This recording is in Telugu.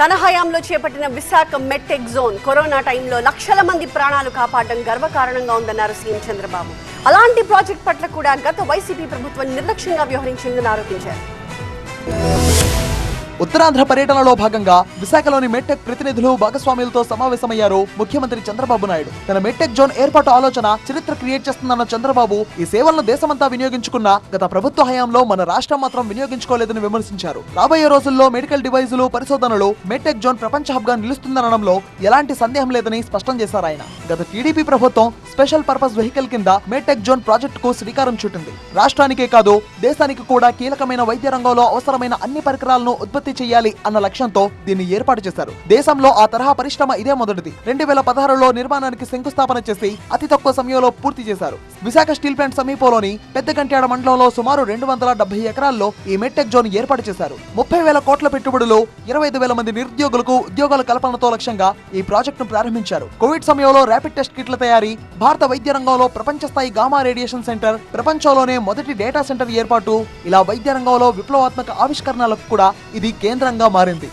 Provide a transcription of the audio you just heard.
తన హయాంలో చేపట్టిన విశాఖ మెట్టెక్ జోన్ కరోనా టైంలో లక్షల మంది ప్రాణాలు కాపాడడం గర్వకారణంగా ఉందన్నారు సీఎం చంద్రబాబు. అలాంటి ప్రాజెక్ట్ పట్ల కూడా గత వైసీపీ ప్రభుత్వం నిర్లక్ష్యంగా వ్యవహరించిందని ఆరోపించారు. ఉత్తరాంధ్ర పర్యటనలో భాగంగా విశాఖలోని మెట్టెక్ ప్రతినిధులు భాగస్వాములతో సమావేశమయ్యారు ముఖ్యమంత్రి చంద్రబాబు నాయుడు. తన మెట్టెక్ జోన్ ఏర్పాటు ఆలోచన చరిత్ర క్రియేట్ చేస్తుందన్న చంద్రబాబు ఈ సేవలను దేశమంతా వినియోగించుకున్న గత ప్రభుత్వ హయాంలో మన రాష్ట్రం మాత్రం వినియోగించుకోలేదని విమర్శించారు. రాబోయే రోజుల్లో మెడికల్ డివైజులు పరిశోధనలు మెట్టెక్ జోన్ ప్రపంచ హబ్గా నిలుస్తుందనడంలో ఎలాంటి సందేహం లేదని స్పష్టం చేశారు ఆయన. గత టీడీపీ ప్రభుత్వం స్పెషల్ పర్పస్ వెహికల్ కింద మెట్టెక్ జోన్ ప్రాజెక్టుకు శ్రీకారం చుట్టింది. రాష్ట్రానికే కాదు దేశానికి కూడా కీలకమైన వైద్య రంగంలో అవసరమైన అన్ని పరికరాలను ఉత్పత్తి చేయాలి అన్న లక్ష్యంతో దీన్ని ఏర్పాటు చేశారు. దేశంలో ఆ తరహా పరిశ్రమ ఇదే మొదటిది. రెండు వేల పదహారులో నిర్మాణానికి శంకుస్థాపన చేసి అతి తక్కువ సమయంలో పూర్తి చేశారు. విశాఖ స్టీల్ ప్లాంట్ సమీపంలోని పెద్ద గంట్యాడ మండలంలో సుమారు రెండు వందల డెబ్బై ఎకరాల్లో ఈ మెట్టెక్ జోన్ ఏర్పాటు చేశారు. ముప్పై వేల కోట్ల పెట్టుబడులు ఇరవై ఐదు వేల మంది నిరుద్యోగులకు ఉద్యోగాల కల్పనతో లక్ష్యంగా ఈ ప్రాజెక్టును ప్రారంభించారు. కోవిడ్ సమయంలో ర్యాపిడ్ టెస్ట్ కిట్ల తయారీ భారత వైద్య రంగంలో ప్రపంచ స్థాయి గామా రేడియేషన్ సెంటర్ ప్రపంచంలోనే మొదటి డేటా సెంటర్ ఏర్పాటు ఇలా వైద్య రంగంలో విప్లవాత్మక ఆవిష్కరణలకు కూడా ఇది కేంద్రంగా మారింది.